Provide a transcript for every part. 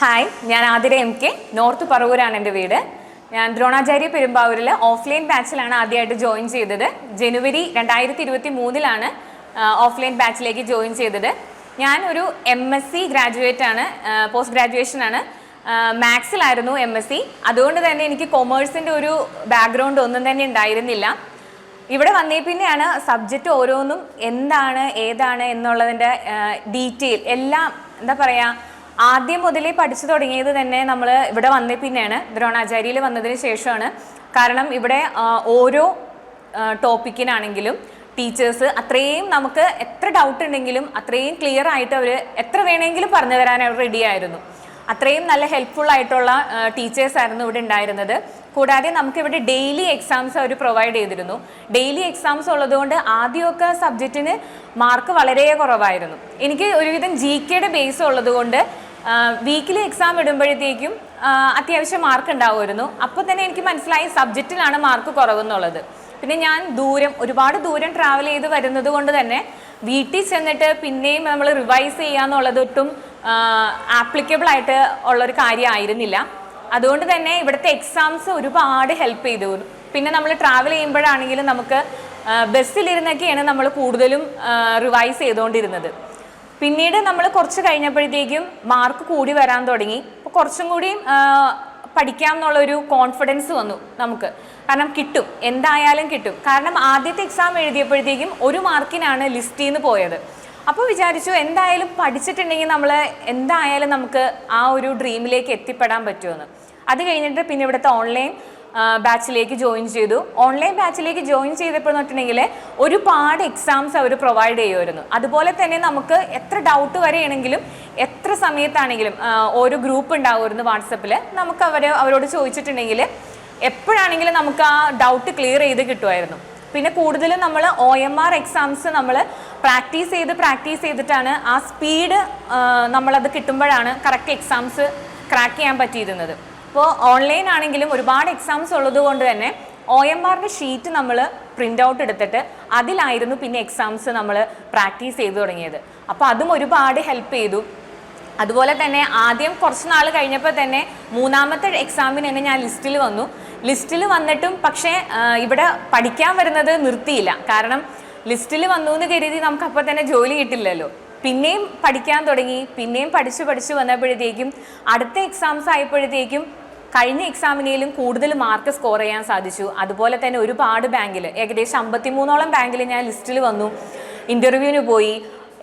Hi ഞാൻ Athira M K north പറവൂരാണ് എന്റെ വീട്. ഞാൻ ദ്രോണാചാര്യ പെരുമ്പാവൂരിൽ ഓഫ്ലൈൻ ബാച്ചിലാണ് ആദ്യമായിട്ട് ജോയിൻ ചെയ്തത്. ജനുവരി രണ്ടായിരത്തി ഇരുപത്തി മൂന്നിലാണ് ഓഫ്ലൈൻ ബാച്ചിലേക്ക് ജോയിൻ ചെയ്തത്. ഞാൻ ഒരു എം എസ് സി ഗ്രാജുവേറ്റ് ആണ് പോസ്റ്റ് ഗ്രാജുവേഷൻ ആണ്. മാത്സിലായിരുന്നു എം എസ് സി അതുകൊണ്ട് തന്നെ എനിക്ക് കൊമേഴ്സിന്റെ ഒരു ബാക്ക്ഗ്രൗണ്ട് ഒന്നും തന്നെ ഉണ്ടായിരുന്നില്ല. ഇവിടെ വന്നേ പിന്നെയാണ് സബ്ജക്റ്റ് ഓരോന്നും എന്താണ് ഏതാണ് എന്നുള്ളതിന്റെ ഡീറ്റെയിൽ എല്ലാം എന്താ പറയുക ആദ്യം മുതലേ പഠിച്ചു തുടങ്ങിയത് തന്നെ നമ്മൾ ഇവിടെ വന്നേ പിന്നെയാണ്. ദ്രോണാചാര്യയിൽ വന്നതിന് ശേഷമാണ്. കാരണം ഇവിടെ ഓരോ ടോപ്പിക്കിനാണെങ്കിലും ടീച്ചേഴ്സ് അത്രയും നമുക്ക് എത്ര ഡൗട്ട് ഉണ്ടെങ്കിലും അത്രയും ക്ലിയർ ആയിട്ട് അവർ എത്ര വേണമെങ്കിലും പറഞ്ഞു തരാൻ അവർ റെഡി ആയിരുന്നു. അത്രയും നല്ല ഹെൽപ്ഫുൾ ആയിട്ടുള്ള ടീച്ചേഴ്സ് ആയിരുന്നു ഇവിടെ ഉണ്ടായിരുന്നത്. കൂടാതെ നമുക്ക് ഇവിടെ ഡെയിലി എക്സാംസ് അവർ പ്രൊവൈഡ് ചെയ്തിരുന്നു. ഡെയിലി എക്സാംസ് ഉള്ളതുകൊണ്ട് ആദ്യമൊക്കെ സബ്ജക്റ്റിന് മാർക്ക് വളരെ കുറവായിരുന്നു. എനിക്ക് ഒരുവിധം ജി കെയുടെ ബേസ് ഉള്ളതുകൊണ്ട് വീക്കിലി എക്സാം ഇടുമ്പോഴത്തേക്കും അത്യാവശ്യം മാർക്ക് ഉണ്ടാവുമായിരുന്നു. അപ്പോൾ തന്നെ എനിക്ക് മനസ്സിലായി സബ്ജക്റ്റിലാണ് മാർക്ക് കുറവെന്നുള്ളത്. പിന്നെ ഞാൻ ദൂരം ഒരുപാട് ദൂരം ട്രാവൽ ചെയ്ത് വരുന്നത് കൊണ്ട് തന്നെ വീട്ടിൽ ചെന്നിട്ട് പിന്നെയും നമ്മൾ റിവൈസ് ചെയ്യാന്നുള്ളത് ഒട്ടും ആപ്ലിക്കബിൾ ആയിട്ട് ഉള്ളൊരു കാര്യമായിരുന്നില്ല. അതുകൊണ്ട് തന്നെ ഇവിടുത്തെ എക്സാംസ് ഒരുപാട് ഹെൽപ്പ് ചെയ്തു. പിന്നെ നമ്മൾ ട്രാവൽ ചെയ്യുമ്പോഴാണെങ്കിലും നമുക്ക് ബസ്സിലിരുന്നൊക്കെയാണ് നമ്മൾ കൂടുതലും റിവൈസ് ചെയ്തുകൊണ്ടിരുന്നത്. പിന്നീട് നമ്മൾ കുറച്ച് കഴിഞ്ഞപ്പോഴത്തേക്കും മാർക്ക് കൂടി വരാൻ തുടങ്ങി. അപ്പോൾ കുറച്ചും കൂടി പഠിക്കാം എന്നുള്ളൊരു കോൺഫിഡൻസ് വന്നു നമുക്ക്. കാരണം കിട്ടും. എന്തായാലും കിട്ടും. കാരണം ആദ്യത്തെ എക്സാം എഴുതിയപ്പോഴത്തേക്കും ഒരു മാർക്കിനാണ് ലിസ്റ്റിൽ നിന്ന് പോയത്. അപ്പോൾ വിചാരിച്ചു എന്തായാലും പഠിച്ചിട്ടുണ്ടെങ്കിൽ നമ്മൾ എന്തായാലും നമുക്ക് ആ ഒരു ഡ്രീമിലേക്ക് എത്തിപ്പെടാൻ പറ്റുമെന്ന് അത് കഴിഞ്ഞിട്ട് പിന്നെ ഇവിടുത്തെ ഓൺലൈൻ ബാച്ചിലേക്ക് ജോയിൻ ചെയ്തു. ഓൺലൈൻ ബാച്ചിലേക്ക് ജോയിൻ ചെയ്തപ്പോൾ എന്നിട്ടുണ്ടെങ്കിൽ ഒരുപാട് എക്സാംസ് അവർ പ്രൊവൈഡ് ചെയ്യുമായിരുന്നു. അതുപോലെ തന്നെ നമുക്ക് എത്ര ഡൗട്ട് വരെയാണെങ്കിലും എത്ര സമയത്താണെങ്കിലും ഓരോ ഗ്രൂപ്പ് ഉണ്ടാവുമായിരുന്നു വാട്സപ്പിൽ നമുക്ക് അവർ അവരോട് ചോദിച്ചിട്ടുണ്ടെങ്കിൽ എപ്പോഴാണെങ്കിലും നമുക്ക് ആ ഡൗട്ട് ക്ലിയർ ചെയ്ത് കിട്ടുമായിരുന്നു. പിന്നെ കൂടുതലും നമ്മൾ ഒ എം ആർ എക്സാംസ് നമ്മൾ പ്രാക്ടീസ് ചെയ്ത് പ്രാക്ടീസ് ചെയ്തിട്ടാണ് ആ സ്പീഡ് നമ്മളത് കിട്ടുമ്പോഴാണ് കറക്റ്റ് എക്സാംസ് ക്രാക്ക് ചെയ്യാൻ പറ്റിയിരുന്നത്. ഇപ്പോൾ ഓൺലൈൻ ആണെങ്കിലും ഒരുപാട് എക്സാംസ് ഉള്ളത് കൊണ്ട് തന്നെ ഒ എം ആറിന്റെ ഷീറ്റ് നമ്മൾ പ്രിന്റ് ഔട്ട് എടുത്തിട്ട് അതിലായിരുന്നു പിന്നെ എക്സാംസ് നമ്മൾ പ്രാക്ടീസ് ചെയ്തു തുടങ്ങിയത്. അപ്പോൾ അതും ഒരുപാട് ഹെൽപ്പ് ചെയ്തു. അതുപോലെ തന്നെ ആദ്യം കുറച്ച് നാൾ കഴിഞ്ഞപ്പോൾ തന്നെ മൂന്നാമത്തെ എക്സാമിന് തന്നെ ഞാൻ ലിസ്റ്റിൽ വന്നു. ലിസ്റ്റിൽ വന്നിട്ടും പക്ഷേ ഇവിടെ പഠിക്കാൻ വരുന്നത് നിർത്തിയില്ല. കാരണം ലിസ്റ്റിൽ വന്നു എന്ന് കരുതി നമുക്ക് അപ്പോൾ തന്നെ ജോലി കിട്ടില്ലല്ലോ. പിന്നെയും പഠിക്കാൻ തുടങ്ങി. പിന്നെയും പഠിച്ച് പഠിച്ച് വന്നപ്പോഴത്തേക്കും അടുത്ത എക്സാംസ് ആയപ്പോഴത്തേക്കും കഴിഞ്ഞ എക്സാമിനേലും കൂടുതൽ മാർക്ക് സ്കോർ ചെയ്യാൻ സാധിച്ചു. അതുപോലെ തന്നെ ഒരുപാട് ബാങ്കിൽ ഏകദേശം അമ്പത്തിമൂന്നോളം ബാങ്കിൽ ഞാൻ ലിസ്റ്റിൽ വന്നു. ഇന്റർവ്യൂവിന് പോയി.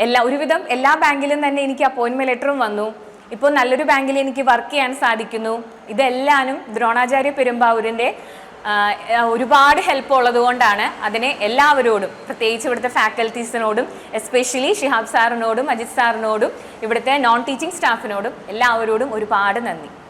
എല്ലാ ഒരുവിധം എല്ലാ ബാങ്കിലും തന്നെ എനിക്ക് അപ്പോയിൻമെന്റ് ലെറ്ററും വന്നു. ഇപ്പോൾ നല്ലൊരു ബാങ്കിൽ എനിക്ക് വർക്ക് ചെയ്യാൻ സാധിക്കുന്നു. ഇതെല്ലാനും ദ്രോണാചാര്യ പെരുമ്പാവൂരിന്റെ ഒരുപാട് ഹെൽപ്പ് ഉള്ളത് കൊണ്ടാണ് അതിനെ എല്ലാവരോടും പ്രത്യേകിച്ച് ഇവിടുത്തെ ഫാക്കൽറ്റീസിനോടും എസ്പെഷ്യലി ഷിഹാബ് സാറിനോടും അജിത് സാറിനോടും ഇവിടുത്തെ നോൺ ടീച്ചിങ് സ്റ്റാഫിനോടും എല്ലാവരോടും ഒരുപാട് നന്ദി.